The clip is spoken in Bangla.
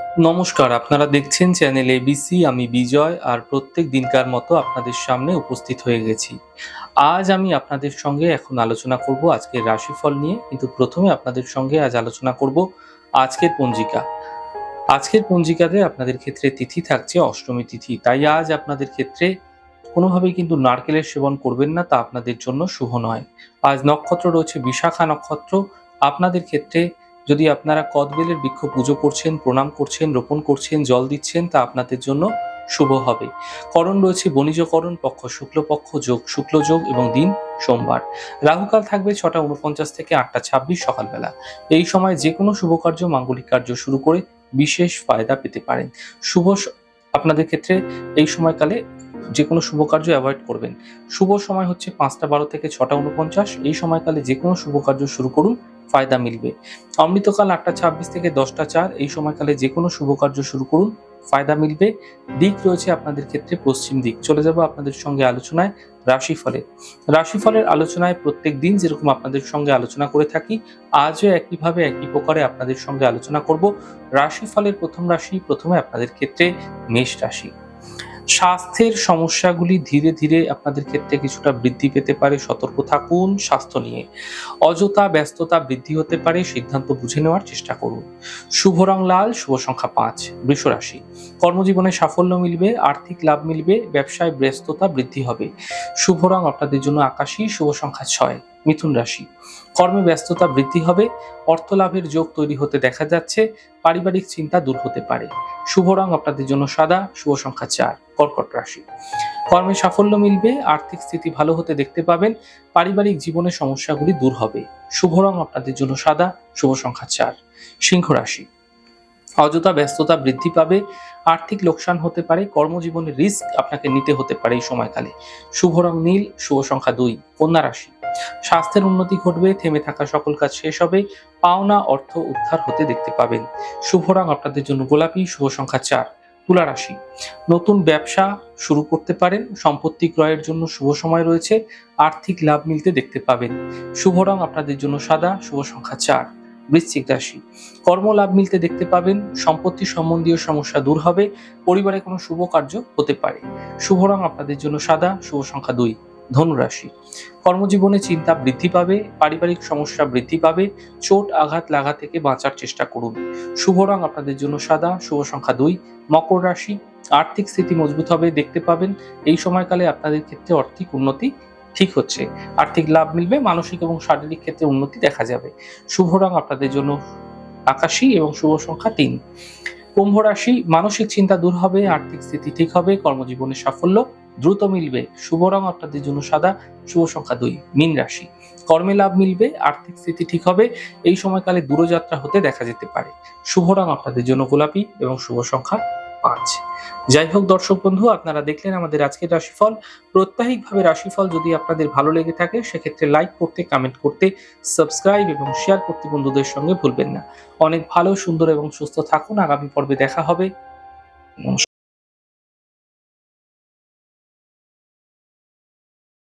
নমস্কার, আপনারা দেখছেন চ্যানেল এবিসি আমি বিজয়, আর প্রত্যেক দিনকার মতো আপনাদের সামনে উপস্থিত হয়ে গেছি। আজ আমি আপনাদের সঙ্গে এখন আলোচনা করব আজকের রাশিফল নিয়ে, কিন্তু প্রথমে আপনাদের সঙ্গে আজ আলোচনা করব আজকের পঞ্জিকা। আজকের পঞ্জিকাতে আপনাদের ক্ষেত্রে তিথি থাকছে অষ্টমী তিথি, তাই আজ আপনাদের ক্ষেত্রে কোনোভাবেই কিন্তু নারকেলের সেবন করবেন না, তা আপনাদের জন্য শুভ নয়। আজ নক্ষত্র রয়েছে, বিশাখা নক্ষত্র, আপনাদের ক্ষেত্রে যদি আপনারা কদবেলের বৃক্ষ পুজো করছেন, প্রণাম করছেন, রোপণ করছেন, জল দিচ্ছেন, তা আপনাদের জন্য শুভ হবে। করণ রয়েছে বণিজকরণ, পক্ষ শুক্লপক্ষ, যোগ শুক্ল যোগ এবং দিন সোমবার। রাহুকাল থাকবে ছটা উনপঞ্চাশ থেকে আটটা ছাব্বিশ সকালবেলা। এই সময় যে কোনো শুভ কার্য, মাঙ্গলিক কার্য শুরু করে বিশেষ ফায়দা পেতে পারেন। শুভ আপনাদের ক্ষেত্রে এই সময়কালে যে কোনো শুভ কার্য অ্যাভয়েড করবেন। শুভ সময় হচ্ছে পাঁচটা বারো থেকে ছটা উনপঞ্চাশ এই সময়কালে যে কোনো শুভ কার্য শুরু করুন। ফায়দা মিলবে। অমৃতকাল আটটা ছাব্বিশ থেকে দশটা চার, এই সময়কালে যে কোনো শুভ কার্য শুরু করুন, ফায়দা মিলবে। দিক রয়েছে আপনাদের ক্ষেত্রে পশ্চিম দিক। চলে যাব আপনাদের সঙ্গে আলোচনায় রাশিফলের রাশিফলের আলোচনায় প্রত্যেক দিন যেরকম আপনাদের সঙ্গে আলোচনা করে থাকি, আজও একইভাবে একই প্রকারে আপনাদের সঙ্গে আলোচনা করব। রাশিফলের প্রথম রাশি, প্রথমে আপনাদের ক্ষেত্রে মেষ রাশি। স্বাস্থ্যের সমস্যাগুলি ধীরে ধীরে আপনাদের ক্ষেত্রে কিছুটা বৃদ্ধি পেতে পারে। সতর্ক থাকুন, স্বাস্থ্য নিয়ে। অযথা ব্যস্ততা বৃদ্ধি হতে পারে, সিদ্ধান্ত বুঝে নেওয়ার চেষ্টা করুন। শুভ রং লাল, শুভ সংখ্যা পাঁচ, বৃষ রাশি। কর্মজীবনে সাফল্য মিলবে, আর্থিক লাভ মিলবে, ব্যবসায় ব্যস্ততা বৃদ্ধি হবে। শুভ রং আপনাদের জন্য আকাশী, শুভ সংখ্যা ছয়। মিথুন রাশি। কর্মে ব্যস্ততা বৃদ্ধি হবে অর্থ লাভের যোগ তৈরি হতে দেখা যাচ্ছে, পারিবারিক চিন্তা দূর হতে পারে। শুভ রং আপনাদের জন্য সাদা, শুভ সংখ্যা চার, কর্কট রাশি। কর্মে সাফল্য মিলবে, আর্থিক স্থিতি ভালো হতে দেখতে পাবেন, পারিবারিক জীবনের সমস্যাগুলি দূর হবে। শুভ রং আপনাদের জন্য সাদা, শুভ সংখ্যা চার, সিংহ রাশি। অযথা ব্যস্ততা বৃদ্ধি পাবে, আর্থিক লোকসান হতে পারে, কর্মজীবনে রিস্ক আপনাকে নিতে হতে পারে এই সময়কালে। শুভ রং নীল, শুভ সংখ্যা দুই, কন্যা রাশি। স্বাস্থ্যের উন্নতি ঘটবে, থেমে থাকা সকল কাজ শেষ হবে, পাওনা অর্থ উদ্ধার হতে দেখতে পাবেন। শুভ রং আপনাদের জন্য গোলাপি, শুভ সংখ্যা চার, তুলা রাশি। নতুন ব্যবসা শুরু করতে পারেন, সম্পত্তি ক্রয়ের জন্য শুভ সময় রয়েছে, আর্থিক লাভ মিলতে দেখতে পাবেন। শুভ রং আপনাদের জন্য সাদা, শুভ সংখ্যা চার, বৃশ্চিক রাশি। কর্মলাভ মিলতে দেখতে পাবেন, সম্পত্তি সম্বন্ধীয় সমস্যা দূর হবে, পরিবারে কোনো শুভ কার্য হতে পারে। শুভ রং আপনাদের জন্য সাদা, শুভ সংখ্যা দুই। ধনুরাশি। কর্মজীবনে চিন্তা বৃদ্ধি পাবে, পারিবারিক সমস্যা বৃদ্ধি পাবে, চোট, আঘাত, লাগা থেকে বাঁচার চেষ্টা করুন। শুভ রং আপনাদের জন্য সাদা, শুভ সংখ্যা দুই। মকর রাশি, আর্থিক স্থিতি মজবুত হবে, দেখতে পাবেন। এই সময়কালে আপনাদের ক্ষেত্রে আর্থিক উন্নতি ঠিক হচ্ছে। আর্থিক লাভ মিলবে, মানসিক এবং শারীরিক ক্ষেত্রে উন্নতি দেখা যাবে। শুভ রং আপনাদের জন্য আকাশী এবং শুভ সংখ্যা তিন। কুম্ভ রাশি, মানসিক চিন্তা দূর হবে, আর্থিক স্থিতি ঠিক হবে, কর্মজীবনে সাফল্য। দ্রুত মিলবে। শুভ রং আপনাদের জন্য সাদা, শুভ সংখ্যা দুই, মীন রাশি। কর্মে লাভ মিলবে, আর্থিক স্থিতি ঠিক হবে, এই সময়কালে দূরযাত্রা হতে দেখা যেতে পারে। শুভ রং আপনাদের জন্য গোলাপি এবং শুভ সংখ্যা পাঁচ। যাই হোক দর্শক বন্ধু, আপনারা দেখলেন আমাদের আজকের রাশিফল। প্রত্যাহিকভাবে রাশিফল যদি আপনাদের ভালো লেগে থাকে, সেক্ষেত্রে লাইক করতে কমেন্ট করতে সাবস্ক্রাইব এবং শেয়ার করতে বন্ধুদের সঙ্গে ভুলবেন না। অনেক ভালো, সুন্দর এবং সুস্থ থাকুন। আগামী পর্বে দেখা হবে। নমস্কার।